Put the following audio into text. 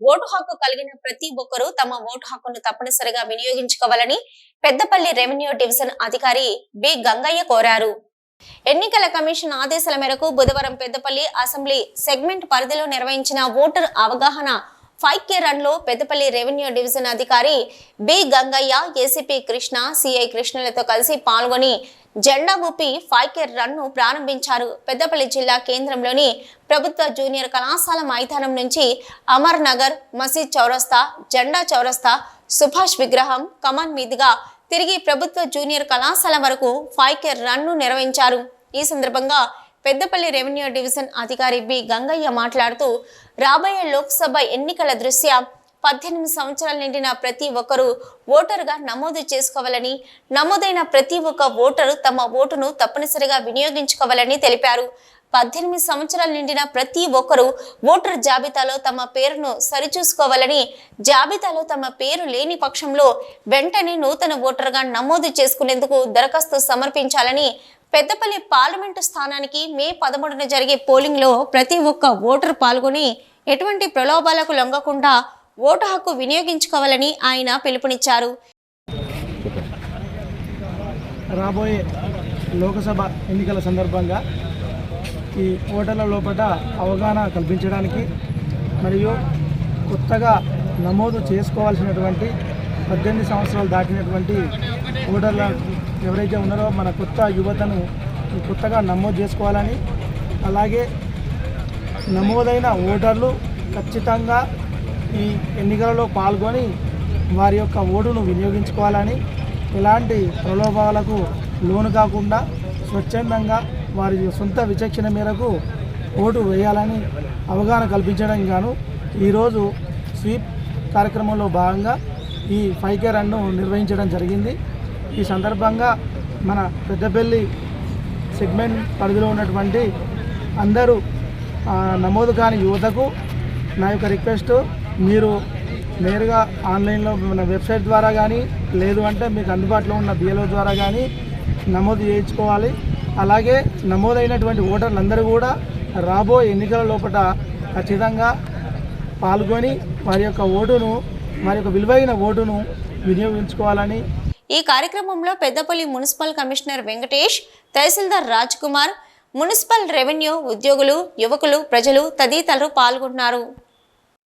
Vote హక్కు కలిగిన ప్రతి ఒక్కరూ తమ ఓటు హక్కును తప్పనిసరిగా వినియోగించుకోవాలని పెద్దపల్లి రెవెన్యూ డివిజన్ అధికారి బి గంగయ్య కోరారు. ఎన్నికల కమిషన్ ఆదేశాల మేరకు బుధవారం పెద్దపల్లి అసెంబ్లీ సెగ్మెంట్ పరిధిలో నిర్వహించిన ఓటర్ అవగాహన ఫైవ్ కే రన్లో పెద్దపల్లి రెవెన్యూ డివిజన్ అధికారి B Gangaiah ACP Krishna CI కృష్ణలతో కలిసి పాల్గొని జెండా ఊపి ఫైకేర్ రన్ను రన్ను ప్రారంభించారు. పెద్దపల్లి జిల్లా కేంద్రంలోని ప్రభుత్వ జూనియర్ కళాశాల మైదానం నుంచి అమర్ నగర్ మసీద్ చౌరస్తా జెండా చౌరస్తా సుభాష్ విగ్రహం కమాన్ మీదుగా తిరిగి ప్రభుత్వ జూనియర్ కళాశాల వరకు ఫైకేర్ రన్ను రన్ను నిర్వహించారు. ఈ సందర్భంగా పెద్దపల్లి రెవెన్యూ డివిజన్ అధికారి బి గంగయ్య మాట్లాడుతూ రాబోయే లోక్సభ ఎన్నికల దృష్ట్యా పద్దెనిమిది సంవత్సరాలు నిండిన ప్రతి ఒక్కరూ ఓటరుగా నమోదు చేసుకోవాలని నమోదైన ప్రతి ఒక్క ఓటరు తమ ఓటును తప్పనిసరిగా వినియోగించుకోవాలని తెలిపారు. పద్దెనిమిది సంవత్సరాలు నిండిన ప్రతి ఒక్కరూ ఓటర్ జాబితాలో తమ పేరును సరిచూసుకోవాలని జాబితాలో తమ పేరు లేని పక్షంలో వెంటనే నూతన ఓటర్గా నమోదు చేసుకునేందుకు దరఖాస్తు సమర్పించాలని పెద్దపల్లి పార్లమెంటు స్థానానికి మే పదమూడున జరిగే పోలింగ్లో ప్రతి ఒక్క ఓటర్ పాల్గొని ఎటువంటి ప్రలోభాలకు లొంగకుండా ఓటు హక్కు వినియోగించుకోవాలని ఆయన పిలుపునిచ్చారు. రాబోయే లోకసభ ఎన్నికల సందర్భంగా ఈ ఓటర్ల లోపల అవగాహన కల్పించడానికి మరియు కొత్తగా నమోదు చేసుకోవాల్సినటువంటి పద్దెనిమిది సంవత్సరాలు దాటినటువంటి ఓటర్ల ఎవరైతే ఉన్నారో మన కొత్త యువతను కొత్తగా నమోదు చేసుకోవాలని అలాగే నమోదైన ఓటర్లు ఖచ్చితంగా ఈ ఎన్నికలలో పాల్గొని వారి యొక్క ఓటును వినియోగించుకోవాలని ఎలాంటి ప్రలోభాలకు లోను కాకుండా స్వచ్ఛందంగా వారి సొంత విచక్షణ మేరకు ఓటు వేయాలని అవగాహన కల్పించడం గాను ఈరోజు స్వీప్ కార్యక్రమంలో భాగంగా ఈ ఫైవ్ కే రన్ను నిర్వహించడం జరిగింది. ఈ సందర్భంగా మన పెద్దపల్లి సెగ్మెంట్ పరిధిలో ఉన్నటువంటి అందరూ నమోదు కాని యువతకు నా యొక్క రిక్వెస్ట్ మీరు నేరుగా ఆన్లైన్లో మన వెబ్సైట్ ద్వారా కానీ లేదు అంటే మీకు అందుబాటులో ఉన్న బిఎల్ఓ ద్వారా కానీ నమోదు చేయించుకోవాలి. అలాగే నమోదైనటువంటి ఓటర్లందరూ కూడా రాబోయే ఎన్నికల లోపల ఖచ్చితంగా పాల్గొని వారి యొక్క ఓటును వారి యొక్క విలువైన ఓటును వినియోగించుకోవాలని ఈ కార్యక్రమంలో Peddapalli municipal commissioner Venkatesh tahsildar Raj Kumar municipal revenue ఉద్యోగులు యువకులు ప్రజలు తదితరులు పాల్గొన్నారు.